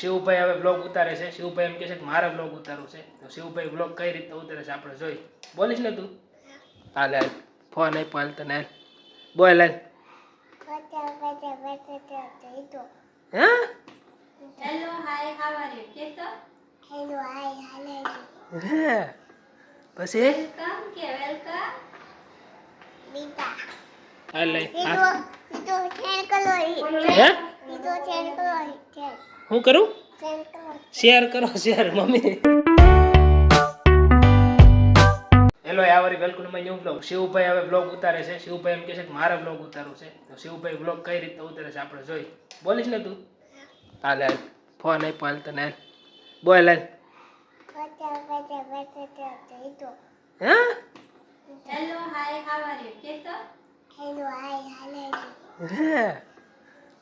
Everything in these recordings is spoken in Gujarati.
શિવભાઈ હવે બ્લોગ ઉતારે છે. શિવભાઈ એમ કહે છે કે મારે બ્લોગ ઉતારવું છે. તો શિવભાઈ બ્લોગ કઈ રીતે ઉતારે છે આપણે જોઈ. બોલીશ ને તું? હાલ હાલ. ફોન આપ્યો હાલ તને બોલ હાલ. Hello hi how are you કે તો હે? પછી? વેલકમ કે વેલકમ હાલ હે? હું કરું? શેર કરો. Share mummy. Hello everyone welcome my new blog શિવભાઈ હવે બ્લોગ ઉતારે છે. શિવભાઈ એમ કહે છે કે મારે બ્લોગ ઉતારવું છે. તો શિવભાઈ બ્લોગ કઈ રીતે ઉતારે છે આપણે જોઈ. બોલીશ ને તું? હાલ ફોન આપ્યો હાલ તને બોલ હાલ. હે? Hello hi how are you કે તો હે?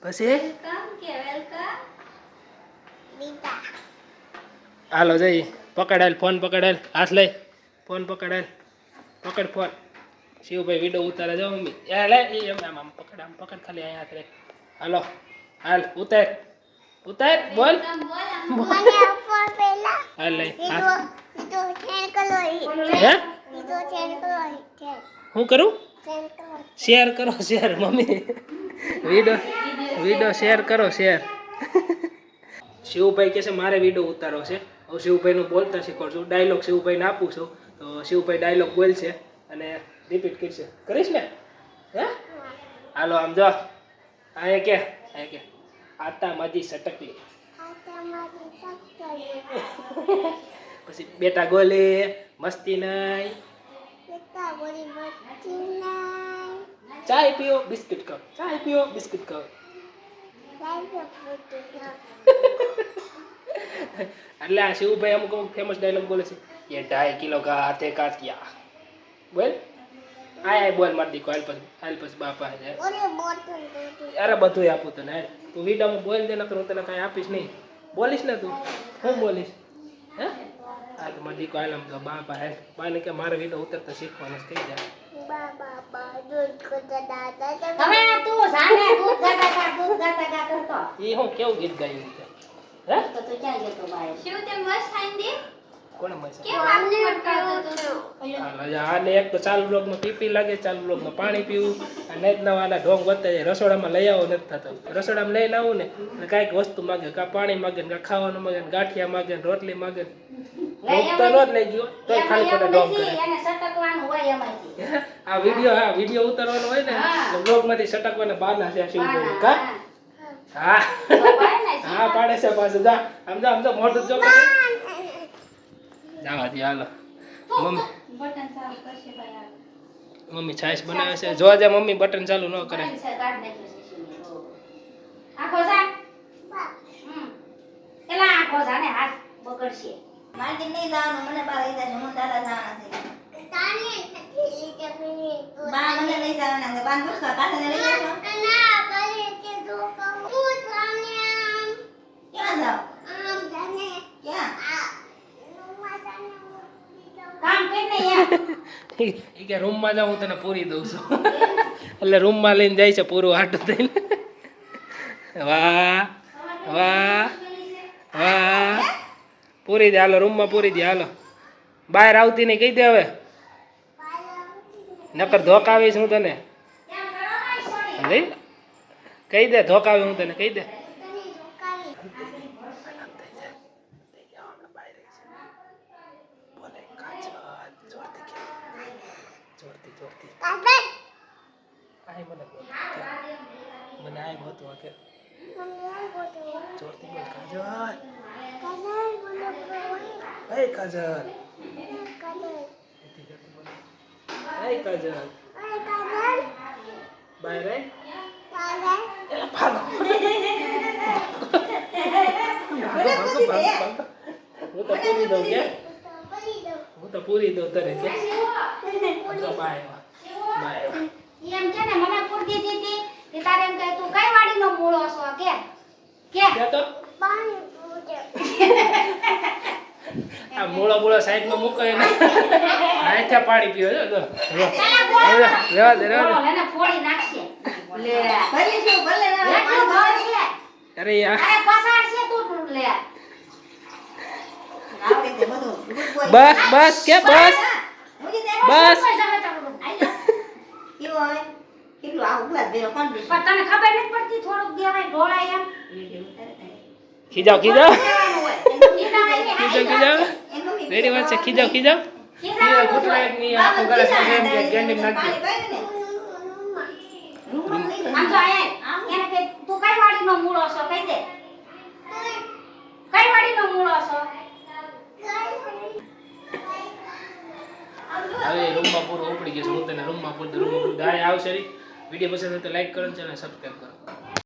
પછી? વેલકમ કે વેલકમ હાલો જઈ. પકડાયેલ ફોન પકડાયેલ. હાથ લઈ. ફોન પકડાયેલ. પકડ ફોન. શિવભાઈ વીડિયો ઉતારે જાઓ મમ્મી. એ લે એ એમ આમ આમ પકડ આમ પકડ ખાલી અહીંયા હાથ. રે હાલો. હાલ ઉતાર. ઉતાર બોલ. હાલ લઈ. હે. હું? કરું? શેર કરો શેર મમ્મી. વીડિયો વીડિયો શેર કરો શેર. શિવભાઈ કહે છે મારે વીડિયો ઉતારો છે. હું શિવભાઈનું બોલતા શીખવાડું છું ડાયલોગ શિવભાઈને આપું છું. તો શિવભાઈ ડાયલોગ બોલશે અને રિપીટ કરશે. કરીશ ને? હે? હાલો આમ જો. અહીંયા કે અહીંયા કે. આતા માજી સટકલી પછી બેટા ગોલે મસ્તી નહીં ચાય પીઓ બિસ્કિટ ખાઓ. ચાય પીઓ બિસ્કિટ ખાઓ. એટલે આ શિવભાઈ અમુક અમુક ફેમસ ડાયલોગ બોલે છે એ ઢાઈ કિલો કા હાથે કાચિયા. બોલ. આય આય બોલ મારી દીકો હાલ પછી હાલ પછી બાપા હે અરે બધું આપું તને હાલ. તું વિડામાં બોલ દે નકર હું તને કઈ આપીશ નહીં. બોલીશ ને તું? હું બોલીશ? હે? આ તો મારી દીકો હાલ આમ તો બાપા હાલ બાને કે મારે વિડો ઉતરતા શીખવાનું થઈ જાય. હવે તું સાને દૂધ ગાતા ગા દૂધ ગાતા ગા કરતો. એ હું કેવું ગીત ગાયું છે? હે? તો તું ક્યાં ગયો ભાઈ શું તે મસ્ત ખાઈ કોણે મજા કેમ આમ ફટકારતો તો આને એક તો ચાલુ બ્લોકમાં પીપી લાગે ચાલુ બ્લોકમાં પાણી પીવું. અને જ નવાના ઢોંગ વધતા જાય રસોડામાં લઈ આવો નથી થતો. રસોડામાં લઈને આવું ને કાંઈક વસ્તુ માગે કાં પાણી માગે ને કાં ખાવાનું માગે ગાંઠિયા માગે ને રોટલી માગે. તો નો જ લઈ ગયો તોય ખાલી ખોટા ઢોંગ કરે. એને સટકવાનું હોય એમાંથી. આ વીડિયો હા વીડિયો ઉતારવાનો હોય ને હા. બ્લોગમાંથી સટકવાના બહારના છે શિવભાઈ કા? હા, હા. પાડે છે પાછું જા. આમ જા આમ જા મોટું જો કરે જાવા દે હાલો મમ્મી. બટન ચાલુ કરશે ભાઈ મમ્મી છાશ બનાવે છે. જોવા જાય મમ્મી બટન ચાલુ ન કરે. આખો જા. હમ. એલા આખો જા ને હાથ બગડશે. માર્કેટ નહીં જવાનું, મને બા લઈ જશે હું દાદા જવાના બા મને લઈ જવાના છે. બા પૂછતો પાસે લઈ જશો? ક્યાં જાવ એ કે રૂમમાં જાઉં તને પૂરી દઉં છું. એટલે રૂમમાં લઈને જાય છે પૂરું આટું થઈને. વાહ વાહ. પૂરી દે હાલો રૂમમાં પૂરી દે હાલો. બહાર આવતી નહીં કહી દે હવે. નકર ધોકાવીશ હું તને. કહી દે ધોકાવી હું તને કહી દે. મને આય ગોતું કે. જોરથી બોલ કાજલ. કાજલ એથી Kajal. બોલ હે કાજલ બાય Bye એલા Bye ભાગો, ભાગો, ભાગો. હું તો પૂરી દઉં કે? હું તો પૂરી દઉં તને કે? બાય બાય એમ કે ને મને પૂરી દીધી કે તારે એમ કહે તું કઈ વાડીનો મૂળો છો? કે કે. કે તો? આ મૂળો બોલા સાઈડમાં મૂકો એને હાથે પાણી પીવો જો જો. જો. રેવા દે રેવા બોલો. ફોડી નાખશે. લે. ભલે શું ભલે દે અરે યાર. અરે છે તું લે. બસ બસ કે બસ. બસ? કેટલું આવું ગ્લાસ ભેરો કોણ પણ તને ખબર નથી પડતી થોડુંક દેવાય ઢોળાય એમ? ખીજાવ ખીજાવ. ખીજાવ ખીજાવ. રેડી વાત છે ખીજાવ ખીજાવ હવે રૂમમાં પૂરું ઉપડી ગયું છે. હું તને રૂમમાં પૂરી દઉં. રૂમમાં પૂરી દઉં. આવશે વીડિયો પસંદ હોય તો લાઈક કરો ચેનલ સબસ્ક્રાઈબ કરો.